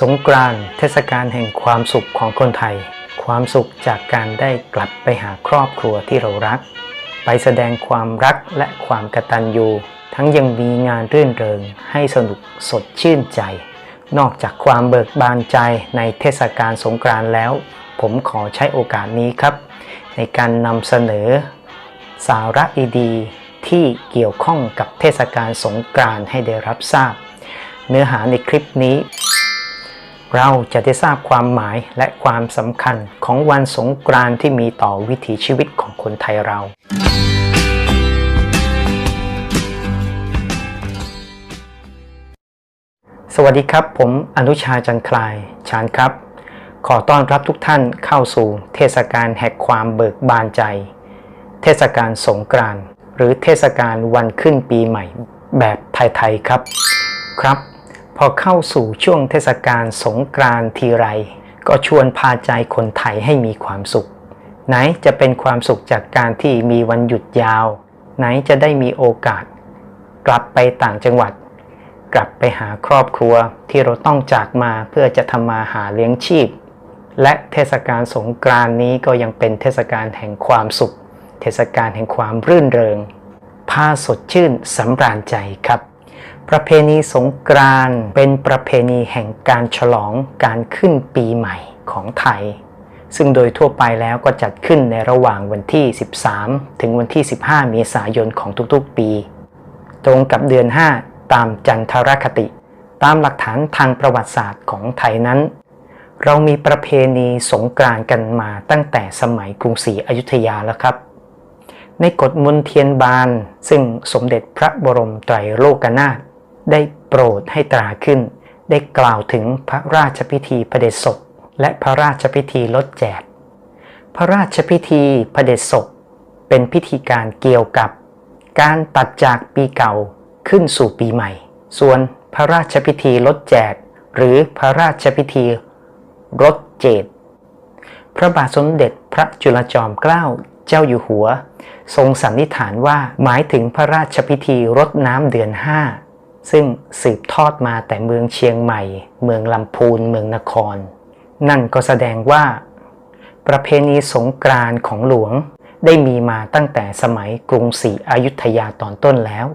สงกรานต์เทศกาลแห่งความสุขของคนไทย ความสุขจากการได้กลับไปหาครอบครัวที่เรารัก ไปแสดงความรักและความกตัญญูทั้งยังมีงานรื่นเริงให้สนุกสดชื่นใจ นอกจากความเบิกบานใจในเทศกาลสงกรานต์แล้ว ผมขอใช้โอกาสนี้ครับ ในการนำเสนอ สาระดีๆที่เกี่ยวข้องกับเทศกาลสงกรานต์ให้ได้รับทราบ เนื้อหาในคลิปนี้ เราจะได้ทราบความหมายและความสำคัญของวันสงกรานต์ที่มีต่อวิถีชีวิตของคนไทยเรา สวัสดีครับ ผมอนุชาจันคลายชานครับ ขอต้อนรับทุกท่านเข้าสู่เทศกาลแห่งความเบิกบานใจ เทศกาลสงกรานต์หรือเทศกาลวันขึ้นปีใหม่แบบไทย ๆ ครับ ครับ พอเข้าสู่ช่วงเทศกาลสงกรานต์ทีไร ก็ชวนพาใจคนไทยให้มีความสุข ไหนจะเป็นความสุขจากการที่มีวันหยุดยาว ไหนจะได้มีโอกาส กลับไปต่างจังหวัด กลับไปหาครอบครัวที่เราต้องจากมาเพื่อจะทำมาหาเลี้ยงชีพ และเทศกาลสงกรานต์นี้ก็ยังเป็นเทศกาลแห่งความสุข เทศกาลแห่งความรื่นเริงพาสดชื่นสำราญใจครับ ประเพณีสงกรานต์เป็นประเพณีแห่งการฉลองการขึ้นปีใหม่ของไทย ซึ่งโดยทั่วไปแล้วก็จัดขึ้นในระหว่างวันที่ 13 ถึงวันที่ 15 เมษายนของทุกๆปี ตรงกับเดือน 5 ตามจันทรคติ ตามหลักฐานทางประวัติศาสตร์ของไทยนั้น เรามีประเพณีสงกรานต์กันมาตั้งแต่สมัยกรุงศรีอยุธยาแล้วครับในกฎมนเทียนบาน ซึ่งสมเด็จพระบรมไตรโลกนาถ ได้โปรดให้ตราขึ้น ได้กล่าวถึงพระราชพิธีพระเดชศพ และพระราชพิธีลดแจก พระราชพิธีพระเดชศพ เป็นพิธีการเกี่ยวกับ การตัดจากปีเก่าขึ้นสู่ปีใหม่ ส่วนพระราชพิธีลดแจก หรือพระราชพิธีรดเจดพระบาทสมเด็จพระจุลจอมเกล้าเจ้าอยู่หัว ทรงสันนิษฐานว่าหมายถึงพระราชพิธีรดน้ำเดือนห้า ซึ่งสืบทอดมาแต่เมืองเชียงใหม่ เมืองลำพูน เมืองนคร นั่นก็แสดงว่า ประเพณีสงกรานต์ของหลวงได้มีมาตั้งแต่สมัยกรุงศรีอยุธยาตอนต้นแล้ว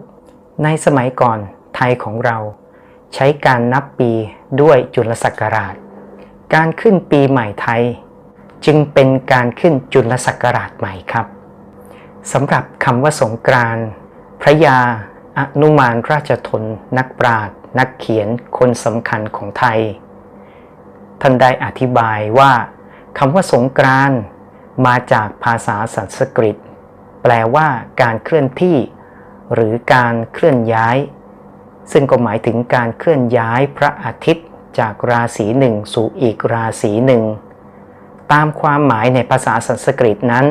ในสมัยก่อนไทยของเรา ใช้การนับปีด้วยจุลศักราช การขึ้นปีใหม่ไทย จึงเป็นการขึ้นจุลศักราชใหม่ครับสำหรับคำว่าสงกรานต์พระยา อนุมานราชทน นักปราชญ์นักเขียนคนสำคัญของไทย ท่านได้อธิบายว่าคำว่าสงกรานมาจากภาษาสันสกฤต แปลว่าการเคลื่อนที่ หรือการเคลื่อนย้าย ซึ่งก็หมายถึงการเคลื่อนย้ายพระอาทิตย์จากราศีหนึ่งสู่อีกราศีหนึ่ง ตามความหมายในภาษาสันสกฤตนั้น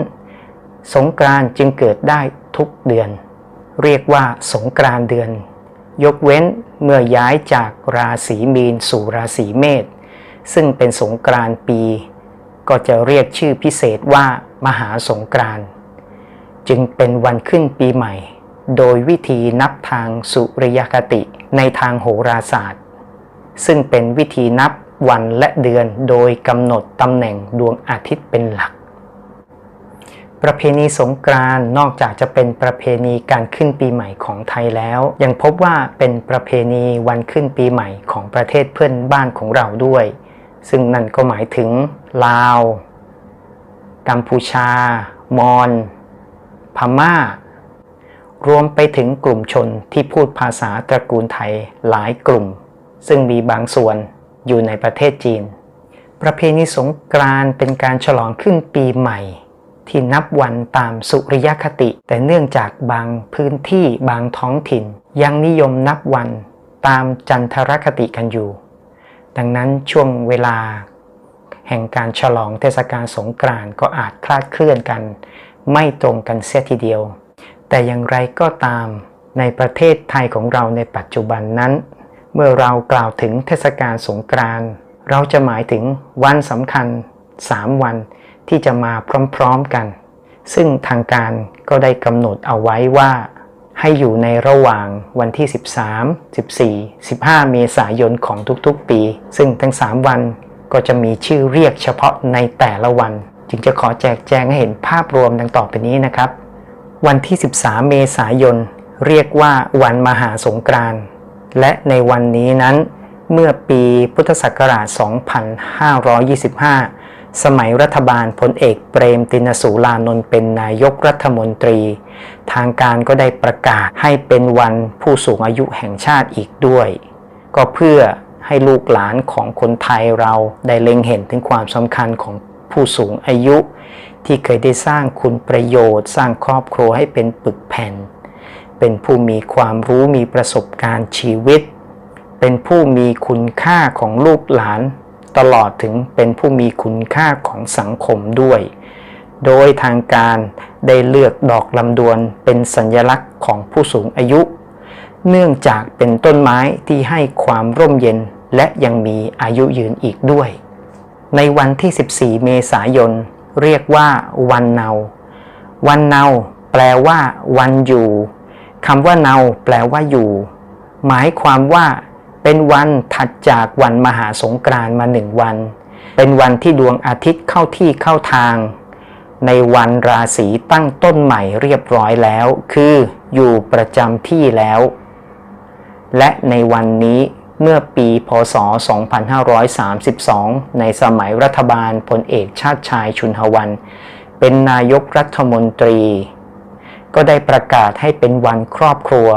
สงกรานจึงเกิดได้ทุกเดือน เรียกว่าสงกรานเดือน ยกเว้นเมื่อย้ายจากราศีมีนสู่ราศีเมษซึ่งเป็นสงกรานปี ก็จะเรียกชื่อพิเศษว่ามหาสงกรานจึงเป็นวันขึ้นปีใหม่ โดยวิธีนับทางสุริยคติในทางโหราศาสตร์ ซึ่งเป็นวิธีนับวันและเดือนโดยกำหนดตำแหน่งดวงอาทิตย์เป็นหลัก ประเพณีสงกรานนอกจากจะเป็นประเพณีการขึ้นปีใหม่ของไทยแล้ว ยังพบว่าเป็นประเพณีวันขึ้นปีใหม่ของประเทศเพื่อนบ้านของเราด้วย ซึ่งนั่นก็หมายถึง ลาว กัมพูชา มอญพม่า รวมไปถึงกลุ่มชนที่พูดภาษาตระกูลไทยหลายกลุ่ม ซึ่งมีบางส่วนอยู่ในประเทศจีน ประเพณีสงกรานต์เป็นการฉลองขึ้นปีใหม่ ที่นับวันตามสุริยคติ แต่เนื่องจากบางพื้นที่บางท้องถิ่น ยังนิยมนับวันตามจันทรคติกันอยู่ ดังนั้นช่วงเวลา แห่งการฉลองเทศกาลสงกรานต์ก็อาจคลาดเคลื่อนกัน ไม่ตรงกันเสียทีเดียว แต่อย่างไรก็ตามในประเทศไทยของเราในปัจจุบันนั้น เมื่อเรากล่าวถึงเทศกาลสงกรานต์เราจะหมายถึงวันสำคัญ 3 วัน ที่จะมาพร้อมๆกัน ซึ่งทางการก็ได้กำหนดเอาไว้ว่า ให้อยู่ในระหว่างวันที่ 13 14 15 เมษายนของทุกๆปี ซึ่งทั้ง 3 วันก็จะมีชื่อเรียกเฉพาะในแต่ละวัน จึงจะขอแจกแจงให้เห็นภาพรวมดังต่อไปนี้นะครับ วันที่ 13 เมษายนเรียกว่าวันมหาสงกรานต์และในวันนี้นั้น เมื่อปีพุทธศักราช 2525 สมัยรัฐบาลพลเอกเปรมตินสูลานนท์เป็นนายกรัฐมนตรี ทางการก็ได้ประกาศให้เป็นวันผู้สูงอายุแห่งชาติอีกด้วย ก็เพื่อให้ลูกหลานของคนไทยเราได้เล็งเห็นถึงความสำคัญของผู้สูงอายุ ที่เคยได้สร้างคุณประโยชน์ สร้างครอบครัวให้เป็นปึกแผ่น เป็นผู้มีความรู้มีประสบการณ์ชีวิต เป็นผู้มีคุณค่าของลูกหลาน ตลอดถึงเป็นผู้มีคุณค่าของสังคมด้วย โดยทางการได้เลือกดอกลำดวนเป็นสัญลักษณ์ของผู้สูงอายุ เนื่องจากเป็นต้นไม้ที่ให้ความร่มเย็นและยังมีอายุยืนอีกด้วย ในวันที่ 14 เมษายน เรียกว่าวันเนา วันเนาแปลว่า วันอยู่คำว่าเนาแปลว่าอยู่ หมายความว่า เป็นวันถัดจากวันมหาสงกรานต์มาหนึ่งวัน เป็นวันที่ดวงอาทิตย์เข้าที่เข้าทาง ในวันราศีตั้งต้นใหม่เรียบร้อยแล้ว คืออยู่ประจำที่แล้ว และในวันนี้เมื่อปีพศ 2532 ในสมัยรัฐบาลพลเอกชาติชายชุนหวัน เป็นนายกรัฐมนตรี ก็ได้ประกาศให้เป็นวันครอบครัว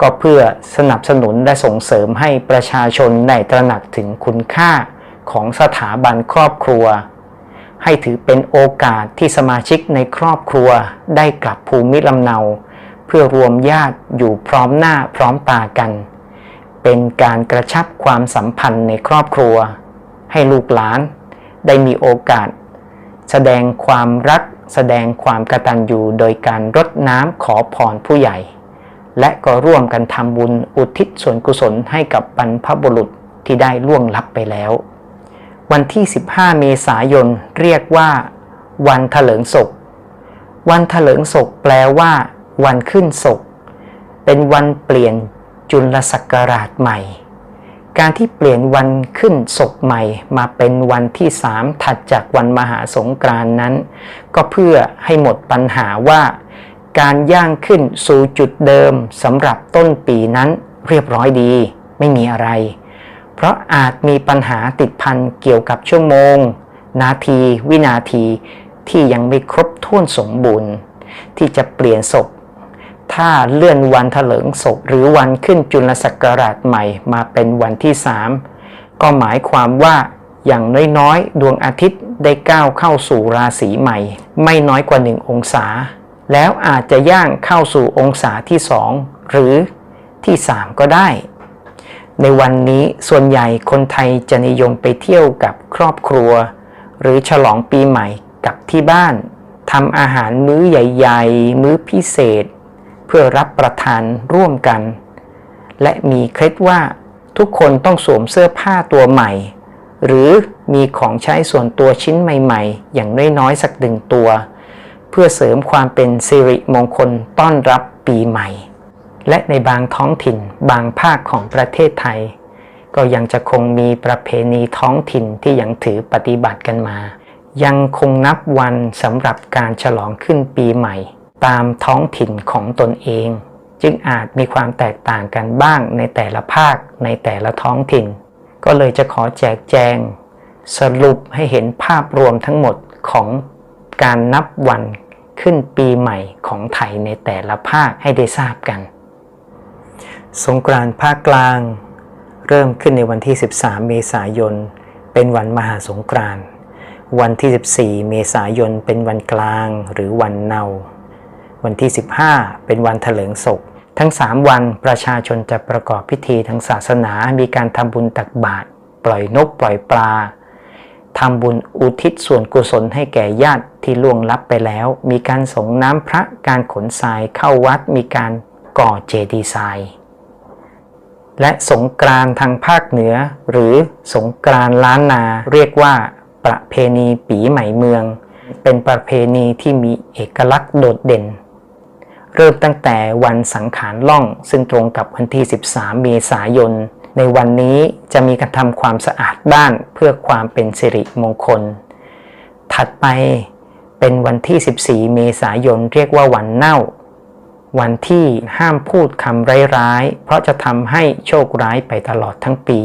ก็เพื่อสนับสนุนและส่งเสริมให้ประชาชนได้ตระหนักถึงคุณค่าของสถาบันครอบครัว ให้ถือเป็นโอกาสที่สมาชิกในครอบครัวได้กลับภูมิลำเนา เพื่อรวมญาติอยู่พร้อมหน้าพร้อมตากัน เป็นการกระชับความสัมพันธ์ในครอบครัว ให้ลูกหลานได้มีโอกาส แสดงความรัก แสดงความกตัญญูโดยการรดน้ำขอพรผู้ใหญ่ และก็ร่วมกันทำบุญอุทิศส่วนกุศลให้กับบรรพบุรุษที่ได้ล่วงลับไปแล้ว วันที่ 15 เมษายนเรียกว่า วันถลิงศก วันถลิงศกแปลว่า วันขึ้นศก เป็นวันเปลี่ยนจุลศักราชใหม่ การที่เปลี่ยนวันขึ้นศกใหม่ มาเป็นวันที่สามถัดจากวันมหาสงกรานนั้น ก็เพื่อให้หมดปัญหาว่า การย่างขึ้นสู่จุดเดิมสำหรับต้นปีนั้นเรียบร้อยดี ไม่มีอะไร เพราะอาจมีปัญหาติดพันเกี่ยวกับชั่วโมง นาทีวินาทีที่ยังไม่ครบถ้วนสมบูรณ์ ที่จะเปลี่ยนศพ ถ้าเลื่อนวันถลิงศพหรือวันขึ้นจุลศักราชใหม่มาเป็นวันที่3ก็หมายความว่าอย่างน้อยๆ ดวงอาทิตย์ได้ก้าวเข้าสู่ราศีใหม่ ไม่น้อยกว่า1องศา แล้วอาจจะย่างเข้าสู่องศาที่ 2 หรือที่ 3 ก็ได้ ในวันนี้ส่วนใหญ่คนไทยจะนิยมไปเที่ยวกับครอบครัว หรือฉลองปีใหม่กับที่บ้านทำอาหารมื้อใหญ่ๆ มื้อพิเศษ เพื่อรับประทานร่วมกัน และมีเคล็ดว่าทุกคนต้องสวมเสื้อผ้าตัวใหม่ หรือมีของใช้ส่วนตัวชิ้นใหม่ ๆ อย่างน้อยๆ สักหนึ่งตัว เพื่อเสริมความเป็นสิริมงคลต้อนรับปีใหม่ และในบางท้องถิ่นบางภาคของประเทศไทย ก็ยังจะคงมีประเพณีท้องถิ่นที่ยังถือปฏิบัติกันมา ยังคงนับวันสำหรับการฉลองขึ้นปีใหม่ ตามท้องถิ่นของตนเอง จึงอาจมีความแตกต่างกันบ้างในแต่ละภาคในแต่ละท้องถิ่น ก็เลยจะขอแจกแจง สรุปให้เห็นภาพรวมทั้งหมดของการนับวัน ขึ้นปีใหม่ของไทยในแต่ละภาคให้ได้ทราบกัน สงกรานต์ภาคกลาง เริ่มขึ้นในวันที่ 13 เมษายน เป็นวันมหาสงกรานต์วันที่ 14 เมษายน เป็นวันกลางหรือวันเนา วันที่ 15 เป็นวันเถลิงศก ทั้ง 3 วันประชาชนจะประกอบพิธีทางศาสนา มีการทำบุญตักบาตร ปล่อยนกปล่อยปลา ทำบุญอุทิศส่วนกุศลให้แก่ญาติ ที่ล่วงลับไปแล้ว มีการส่งน้ำพระการขนทรายเข้าวัดมีการก่อเจดีย์ทรายและสงกรานทางภาคเหนือ หรือสงกรานล้านนาเรียกว่า ประเพณีปีใหม่เมือง เป็นประเพณีที่มีเอกลักษณ์โดดเด่น เริ่มตั้งแต่วันสังขารล่อง ซึ่งตรงกับวันที่ 13 เมษายน ในวันนี้จะมีการทำความสะอาดบ้านเพื่อความเป็นสิริมงคล ถัดไป เป็นวันที่ 14 เมษายนเรียกว่าวันเน่า วันที่ห้ามพูดคำร้ายๆ เพราะจะทำให้โชคร้ายไปตลอดทั้งปี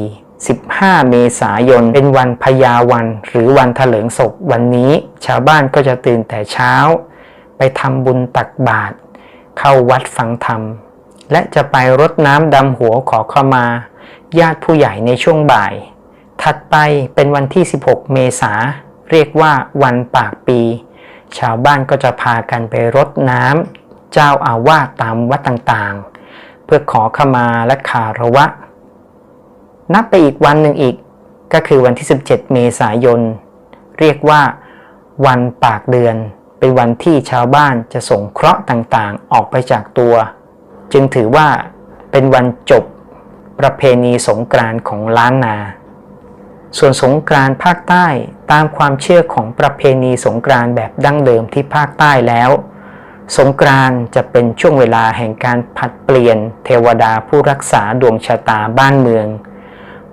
15 เมษายนเป็นวันพญาวันหรือวันเถลิงศพวันนี้ ชาวบ้านก็จะตื่นแต่เช้า ไปทำบุญตักบาตรเข้าวัดฟังธรรม และจะไปรดน้ำดำหัวขอเข้ามา ญาติผู้ใหญ่ในช่วงบ่าย ถัดไปเป็นวันที่ 16 เมษาเรียกว่าวันปากปี ชาวบ้านก็จะพากันไปรดน้ำเจ้าอาวาสตามวัดต่างๆ เพื่อขอขมาและคารวะ นับไปอีกวันหนึ่งอีกก็คือวันที่ 17 เมษายน เรียกว่า วันปากเดือน เป็นวันที่ชาวบ้านจะส่งเคราะห์ต่างๆ ออกไปจากตัว จึงถือว่าเป็นวันจบประเพณีสงกรานต์ของล้านนา ส่วนสงกรานต์ภาคใต้ตามความเชื่อของประเพณีสงกรานต์แบบดั้งเดิมที่ภาคใต้แล้ว สงกรานต์จะเป็นช่วงเวลาแห่งการผัดเปลี่ยนเทวดาผู้รักษาดวงชะตาบ้านเมือง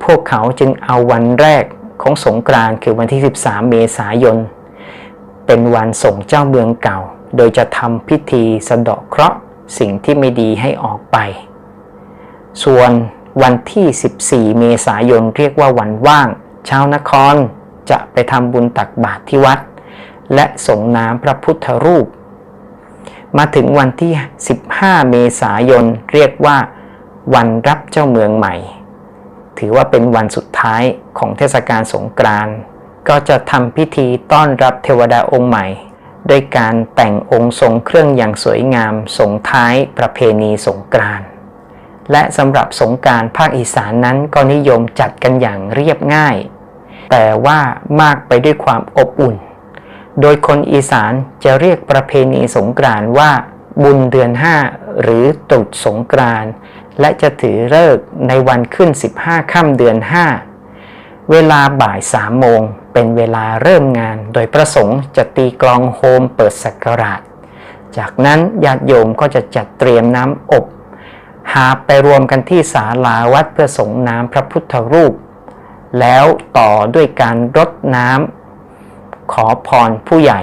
พวกเขาจึงเอาวันแรกของสงกรานต์คือวันที่ 13 เมษายน เป็นวันส่งเจ้าเมืองเก่า โดยจะทำพิธีสะเดาะเคราะห์สิ่งที่ไม่ดีให้ออกไป ส่วนวันที่ 14 เมษายนเรียกว่าวันว่าง ชาวนครจะไปทำบุญตักบาตรที่วัด และส่งน้ำพระพุทธรูป มาถึงวันที่ 15 เมษายนเรียกว่า วันรับเจ้าเมืองใหม่ ถือว่าเป็นวันสุดท้ายของเทศกาลสงกรานต์ก็จะทำพิธีต้อนรับเทวดาองค์ใหม่ด้วยการแต่งองค์ทรงเครื่องอย่างสวยงามส่งท้ายประเพณีสงกรานต์และสำหรับสงกรารภาคอีสานนั้นก็นิยมจัดกันอย่างเรียบง่าย แต่ว่ามากไปด้วยความอบอุ่น โดยคนอีสานจะเรียกประเพณีสงกรานว่าบุญเดือน 5 หรือตรุษสงกรานและจะถือเลิกษ์ในวันขึ้น 15ค่ำเดือน 5 เวลาบ่ายสามโมงเป็นเวลาเริ่มงาน โดยประสงค์จะตีกลองโฮมเปิดสักการะจากนั้นญาติโยมก็จะจัดเตรียมน้ำอบ หาไปรวมกันที่ศาลาวัดเพื่อส่งน้ำพระพุทธรูป แล้วต่อด้วยการรดน้ำขอพรผู้ใหญ่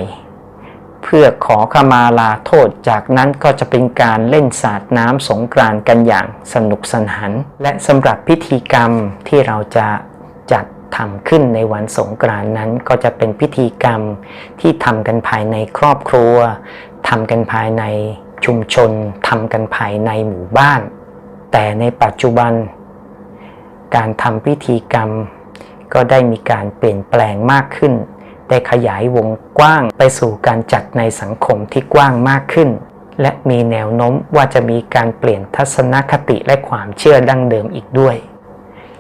เพื่อขอขมาลาโทษจากนั้นก็จะเป็นการเล่นสาดน้ำสงกรานต์กันอย่างสนุกสนาน และสำหรับพิธีกรรมที่เราจะจัดทำขึ้นในวันสงกรานต์นั้นก็จะเป็นพิธีกรรมที่ทำกันภายในครอบครัวทำกันภายในชุมชนทำกันภายในหมู่บ้าน แต่ในปัจจุบัน การทำพิธีกรรม ก็ได้มีการเปลี่ยนแปลงมากขึ้น ได้ขยายวงกว้างไปสู่การจัดในสังคมที่กว้างมากขึ้น และมีแนวโน้มว่าจะมีการเปลี่ยนทัศนคติและความเชื่อดั้งเดิมอีกด้วย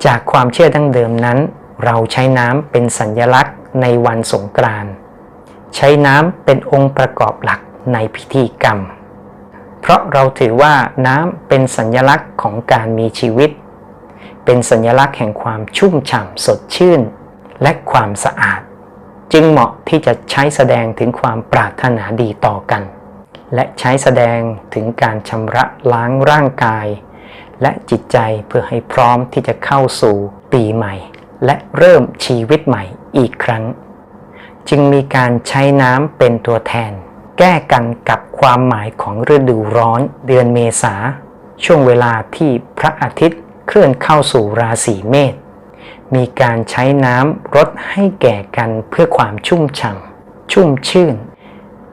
จากความเชื่อดั้งเดิมนั้น เราใช้น้ำเป็นสัญญลักษณ์ในวันสงกรานต์ใช้น้ำเป็นองค์ประกอบหลักในพิธีกรรม เพราะเราถือว่าน้ำเป็นสัญลักษณ์ของการมีชีวิต เป็นสัญลักษณ์แห่งความชุ่มฉ่ำสดชื่น และความสะอาด จึงเหมาะที่จะใช้แสดงถึงความปรารถนาดีต่อกัน และใช้แสดงถึงการชำระล้างร่างกาย และจิตใจเพื่อให้พร้อมที่จะเข้าสู่ปีใหม่ และเริ่มชีวิตใหม่อีกครั้ง จึงมีการใช้น้ำเป็นตัวแทน แก้กันกับความหมายของฤดูร้อนเดือนเมษาช่วงเวลาที่พระอาทิตย์ เคลื่อนเข้าสู่ราศีเมษ มีการใช้น้ำรดให้แก่กันเพื่อความชุ่มฉ่ำชุ่มชื่น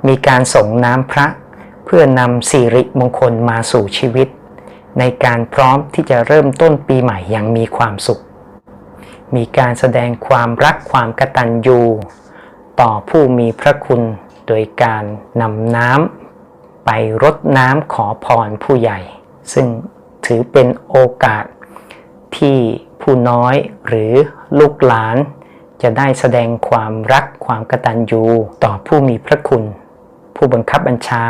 มีการส่งน้ำพระเพื่อนำสิริมงคลมาสู่ชีวิต ในการพร้อมที่จะเริ่มต้นปีใหม่อย่างมีความสุข มีการแสดงความรักความกตัญญูต่อผู้มีพระคุณโดยการนำน้ำไปรดน้ำขอพรผู้ใหญ่ ซึ่งถือเป็นโอกาส ที่ผู้น้อยหรือลูกหลาน จะได้แสดงความรักความกตัญญูต่อผู้มีพระคุณ ผู้บังคับบัญชา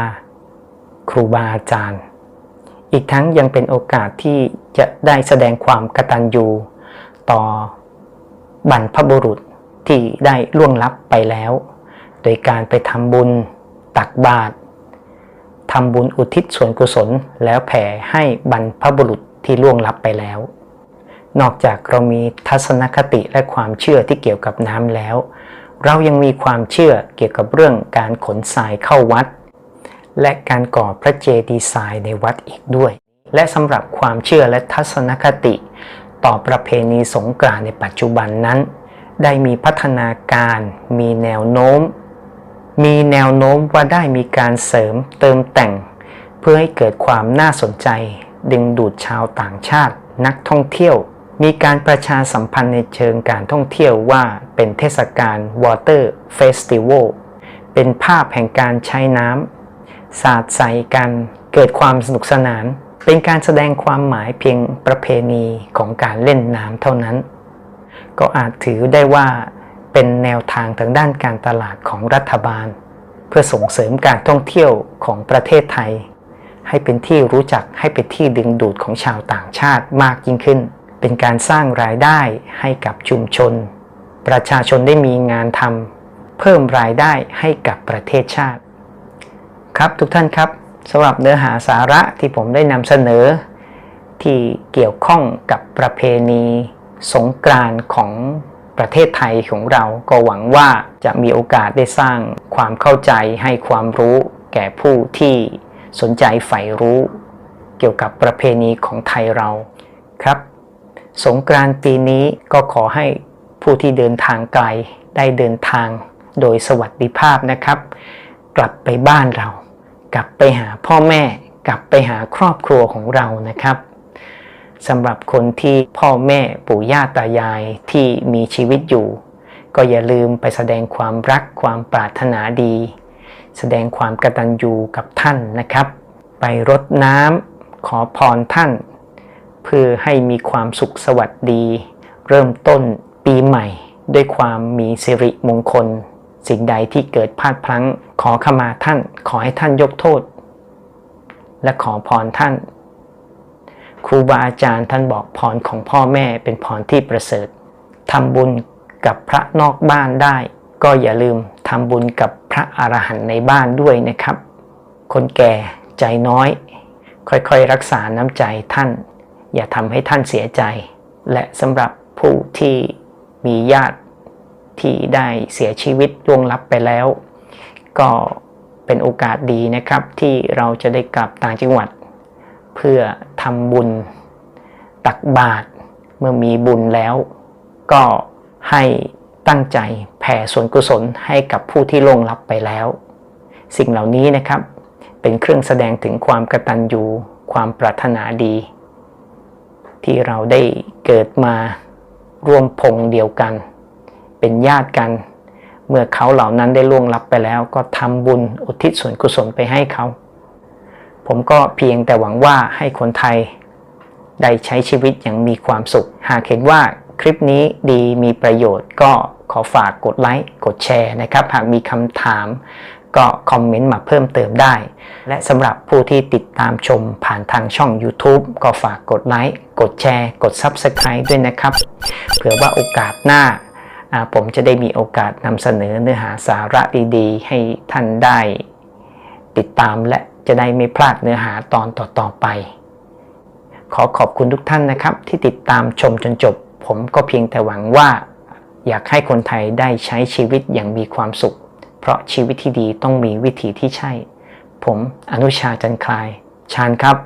ครูบาอาจารย์ อีกทั้งยังเป็นโอกาสที่จะได้แสดงความกตัญญูต่อบรรพบุรุษที่ได้ล่วงลับไปแล้ว โดยการไปทำบุญตักบาตรทำบุญอุทิศส่วนกุศลแล้วแผ่ให้บรรพบุรุษที่ล่วงลับไปแล้ว นอกจากเรามีทัศนคติและความเชื่อที่เกี่ยวกับน้ำแล้ว เรายังมีความเชื่อเกี่ยวกับเรื่องการขนทรายเข้าวัด และการก่อพระเจดีย์ทรายในวัดอีกด้วย และสำหรับความเชื่อและทัศนคติ ต่อประเพณีสงกรานต์ในปัจจุบันนั้น ได้มีพัฒนาการ มีแนวโน้ม มีแนวโน้มว่าได้มีการเสริมเติมแต่ง เพื่อให้เกิดความน่าสนใจ ดึงดูดชาวต่างชาติ นักท่องเที่ยว มีการประชาสัมพันธ์ในเชิงการท่องเที่ยวว่าเป็นเทศกาล Water Festival เป็นภาพแห่งการใช้น้ำสาดใส่กันเกิดความสนุกสนาน เป็นการแสดงความหมายเพียงประเพณีของการเล่นน้ำเท่านั้น ก็อาจถือได้ว่าเป็นแนวทางทางด้านการตลาดของรัฐบาล เพื่อส่งเสริมการท่องเที่ยวของประเทศไทย ให้เป็นที่รู้จักให้เป็นที่ดึงดูดของชาวต่างชาติมากยิ่งขึ้น เป็นการสร้างรายได้ให้กับชุมชน ประชาชนได้มีงานทำเพิ่มรายได้ให้กับประเทศชาติ ครับทุกท่านครับสำหรับเนื้อหาสาระที่ผมได้นำเสนอ ที่เกี่ยวข้องกับประเพณีสงกรานต์ของประเทศไทยของเราก็หวังว่าจะมีโอกาสได้สร้างความเข้าใจให้ความรู้แก่ผู้ที่สนใจใฝ่รู้ เกี่ยวกับประเพณีของไทยเราครับ สงกรานต์ปีนี้ก็ขอให้ผู้ที่เดินทางไกลได้เดินทางโดยสวัสดิภาพนะครับ กลับไปบ้านเรา กลับไปหาพ่อแม่ กลับไปหาครอบครัวของเรานะครับสำหรับคนที่พ่อแม่ปู่ย่าตายายที่มีชีวิตอยู่ ก็อย่าลืมไปแสดงความรักความปรารถนาดี แสดงความกตัญญูกับท่านนะครับ ไปรดน้ำขอพรท่าน พื่อให้มีความสุขสวัสดี เริ่มต้นปีใหม่ ด้วยความมีสิริมงคล สิ่งใดที่เกิดพลาดพลั้ง ขอขมาท่าน ขอให้ท่านยกโทษ และขอพรท่าน ครูบาอาจารย์ท่านบอกพรของพ่อแม่เป็นพรที่ประเสริฐทำบุญกับพระนอกบ้านได้ ก็อย่าลืมทำบุญกับพระอรหันต์ในบ้านด้วยนะครับ คนแก่ใจน้อย ค่อยๆรักษาน้ำใจท่าน อย่าทำให้ท่านเสียใจ และสำหรับผู้ที่มีญาติที่ได้เสียชีวิตล่วงลับไปแล้ว ก็เป็นโอกาสดีนะครับ ที่เราจะได้กลับต่างจังหวัด เพื่อทำบุญตักบาตรเมื่อมีบุญแล้ว ก็ให้ตั้งใจแผ่ส่วนกุศลให้กับผู้ที่ล่วงลับไปแล้ว สิ่งเหล่านี้นะครับ เป็นเครื่องแสดงถึงความกตัญญูความปรารถนาดี ที่เราได้เกิดมาร่วมพงเดียวกัน เป็นญาติกัน เมื่อเขาเหล่านั้นได้ล่วงลับไปแล้วก็ทำบุญอุทิศส่วนกุศลไปให้เขา ผมก็เพียงแต่หวังว่าให้คนไทย ได้ใช้ชีวิตอย่างมีความสุข หากเห็นว่าคลิปนี้ดีมีประโยชน์ก็ขอฝากกดไลค์กดแชร์นะครับ หากมีคำถาม ก็คอมเมนต์มาเพิ่มเติมได้ และสำหรับผู้ที่ติดตามชมผ่านทางช่อง YouTube ก็ฝากกดไลค์ กดแชร์ กด Subscribe ด้วยนะครับ เผื่อว่าโอกาสหน้า ผมจะได้มีโอกาสนำเสนอเนื้อหาสาระดีๆ ให้ท่านได้ ติดตามและจะได้ไม่พลาดเนื้อหาตอนต่อๆไป ขอขอบคุณทุกท่านนะครับ ที่ติดตามชมจนจบ ผมก็เพียงแต่หวังว่า อยากให้คนไทยได้ใช้ชีวิตอย่างมีความสุข ราะชีวิตที่ดีต้องมีวิธีที่ใช่ ผมอนุชาจันคลาย ชานครับ